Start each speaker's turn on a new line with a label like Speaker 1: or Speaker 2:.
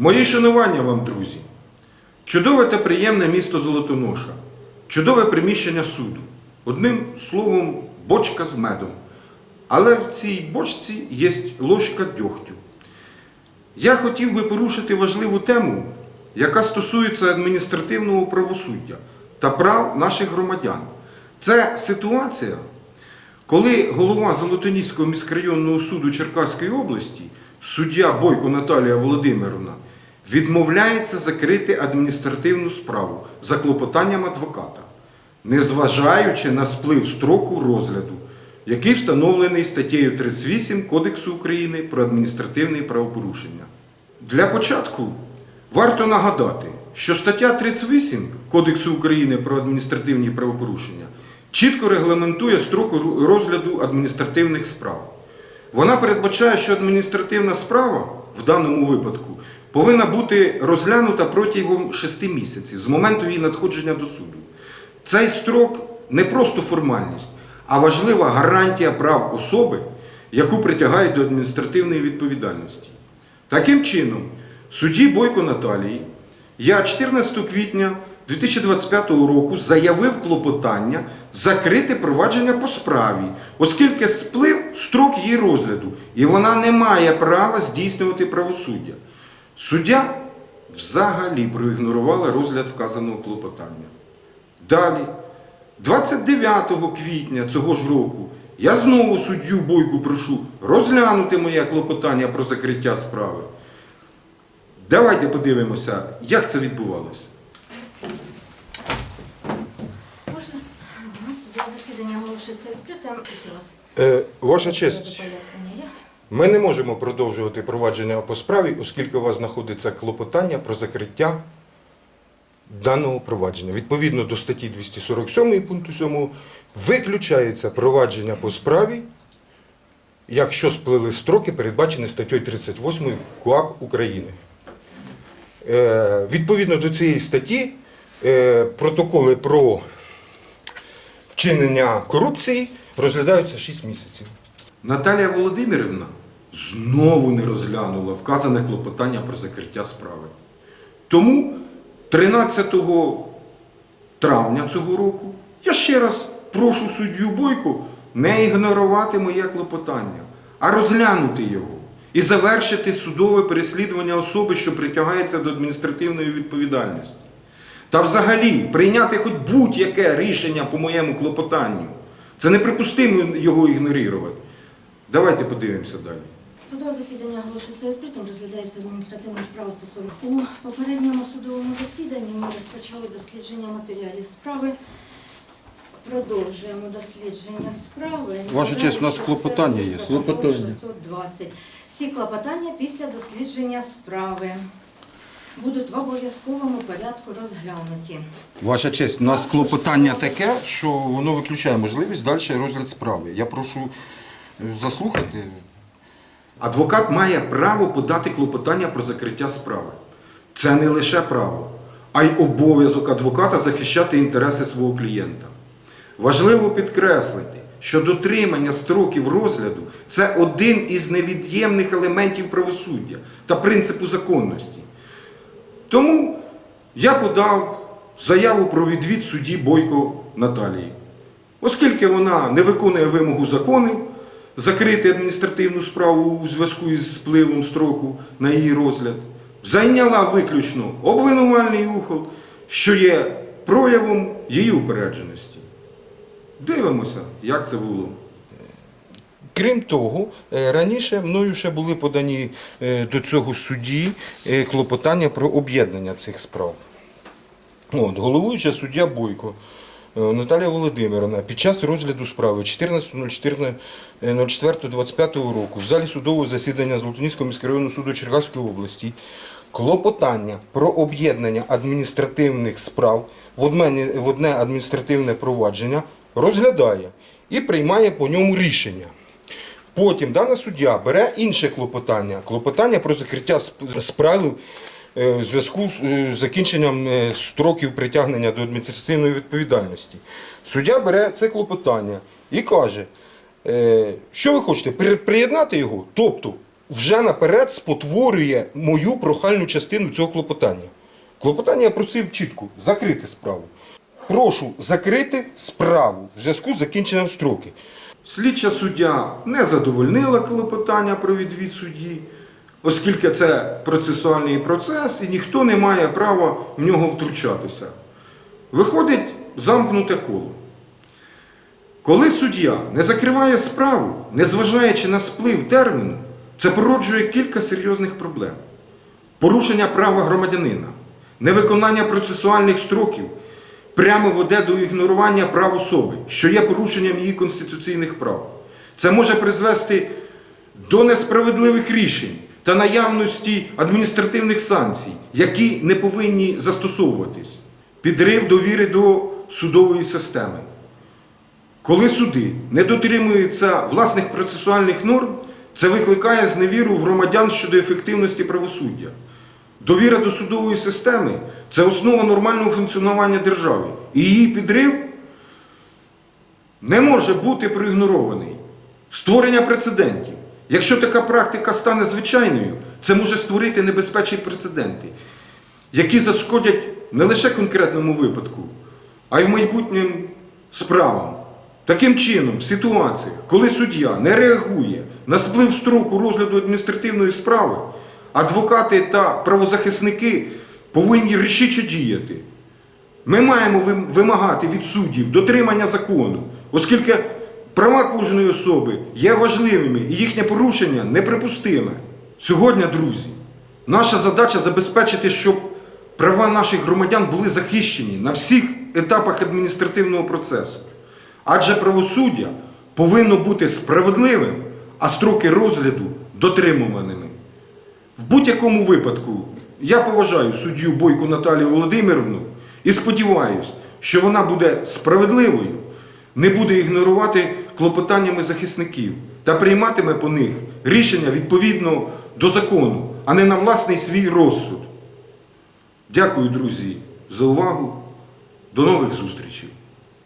Speaker 1: Мої шанування вам, друзі. Чудове та приємне місто Золотоноша, чудове приміщення суду. Одним словом, бочка з медом. Але в цій бочці є ложка дьогтю. Я хотів би порушити важливу тему, яка стосується адміністративного правосуддя та прав наших громадян. Це ситуація, коли голова Золотоніського міськрайонного суду Черкаської області, суддя Бойко Наталія Володимировна, відмовляється закрити адміністративну справу за клопотанням адвоката, незважаючи на сплив строку розгляду, який встановлений статтею 38 Кодексу України про адміністративні правопорушення. Для початку варто нагадати, що стаття 38 Кодексу України про адміністративні правопорушення чітко регламентує строку розгляду адміністративних справ. Вона передбачає, що адміністративна справа в даному випадку повинна бути розглянута протягом 6 місяців з моменту її надходження до суду. Цей строк не просто формальність, а важлива гарантія прав особи, яку притягають до адміністративної відповідальності. Таким чином, судді Бойко Наталії я 14 квітня 2025 року заявив клопотання закрити провадження по справі, оскільки сплив строк її розгляду, і вона не має права здійснювати правосуддя. Суддя взагалі проігнорувала розгляд вказаного клопотання. Далі, 29 квітня цього ж року, я знову суддю Бойку прошу розглянути моє клопотання про закриття справи. Давайте подивимося, як це відбувалося.
Speaker 2: Можна? У нас засідання оголошується відкритим.
Speaker 3: Е, Ваша честь? Ми не можемо продовжувати провадження по справі, оскільки у вас знаходиться клопотання про закриття даного провадження. Відповідно до статті 247 пункту 7 виключається провадження по справі, якщо сплили строки, передбачені статтею 38 КУАП України. Е, Відповідно до цієї статті е, протоколи про вчинення корупції розглядаються 6 місяців.
Speaker 1: Наталія Володимирівна знову не розглянула вказане клопотання про закриття справи. Тому 13 травня цього року я ще раз прошу суддю Бойко не ігнорувати моє клопотання, а розглянути його і завершити судове переслідування особи, що притягається до адміністративної відповідальності. Та взагалі прийняти хоч будь-яке рішення по моєму клопотанню. Це неприпустимо його ігнорувати. Давайте подивимося далі.
Speaker 2: Судове засідання оголошується відкритим, розглядається адміністративна справа стосовно. У попередньому судовому засіданні ми розпочали дослідження матеріалів справи. Продовжуємо дослідження справи.
Speaker 4: Ваша честь, у нас клопотання є. Клопотання.
Speaker 2: 620. Всі клопотання після дослідження справи будуть в обов'язковому порядку розглянуті.
Speaker 4: Ваша честь, у нас клопотання таке, що воно виключає можливість далі розгляд справи. Я прошу е, заслухати.
Speaker 1: Адвокат має право подати клопотання про закриття справи. Це не лише право, а й обов'язок адвоката захищати інтереси свого клієнта. Важливо підкреслити, що дотримання строків розгляду це один із невід'ємних елементів правосуддя та принципу законності. Тому я подав заяву про відвід судді Бойко Наталії. Оскільки вона не виконує вимогу закону закрити адміністративну справу у зв'язку із спливом строку на її розгляд, зайняла виключно обвинувальний ухол, що є проявом її упередженості. Дивимося, як це було.
Speaker 3: Крім того, е, раніше мною ще були подані е, до цього судді е, клопотання про об'єднання цих справ. От, головуюча суддя Бойко Наталія Володимировна під час розгляду справи 14.04.25 року в залі судового засідання Золотоніського міськрайонного суду Черкаської області клопотання про об'єднання адміністративних справ в одне, адміністративне провадження розглядає і приймає по ньому рішення. Потім дана суддя бере інше клопотання, клопотання про закриття сп- справи е, в зв'язку з е, закінченням е, строків притягнення до адміністративної відповідальності. Суддя бере це клопотання і каже, е, що ви хочете, приєднати його? Тобто вже наперед спотворює мою прохальну частину цього клопотання. Клопотання я просив чітко закрити справу. Прошу закрити справу в зв'язку з закінченням строки.
Speaker 1: Слідча суддя не задовольнила клопотання про відвід судді, оскільки це процесуальний процес і ніхто не має права в нього втручатися. Виходить замкнуте коло. Коли суддя не закриває справу, незважаючи на сплив терміну, це породжує кілька серйозних проблем. Порушення права громадянина, невиконання процесуальних строків прямо веде до ігнорування прав особи, що є порушенням її конституційних прав. Це може призвести до несправедливих рішень та наявності адміністративних санкцій, які не повинні застосовуватись, підрив довіри до судової системи. Коли суди не дотримуються власних процесуальних норм, це викликає зневіру в громадян щодо ефективності правосуддя. Довіра до судової системи це основа нормального функціонування держави. І її підрив не може бути проігнорований. Створення прецедентів. Якщо така практика стане звичайною, це може створити небезпечні прецеденти, які зашкодять не лише конкретному випадку, а й майбутнім справам. Таким чином, в ситуаціях, коли суддя не реагує на сплив строку розгляду адміністративної справи, адвокати та правозахисники повинні рішуче діяти. Ми маємо вимагати від суддів дотримання закону, оскільки права кожної особи є важливими і їхнє порушення неприпустиме. Сьогодні, друзі, наша задача забезпечити, щоб права наших громадян були захищені на всіх етапах адміністративного процесу. Адже правосуддя повинно бути справедливим, а строки розгляду дотримуваними. В будь-якому випадку я поважаю суддю Бойко Наталію Володимирівну і сподіваюся, що вона буде справедливою, не буде ігнорувати клопотаннями захисників та прийматиме по них рішення відповідно до закону, а не на власний свій розсуд. Дякую, друзі, за увагу. До нових зустрічей!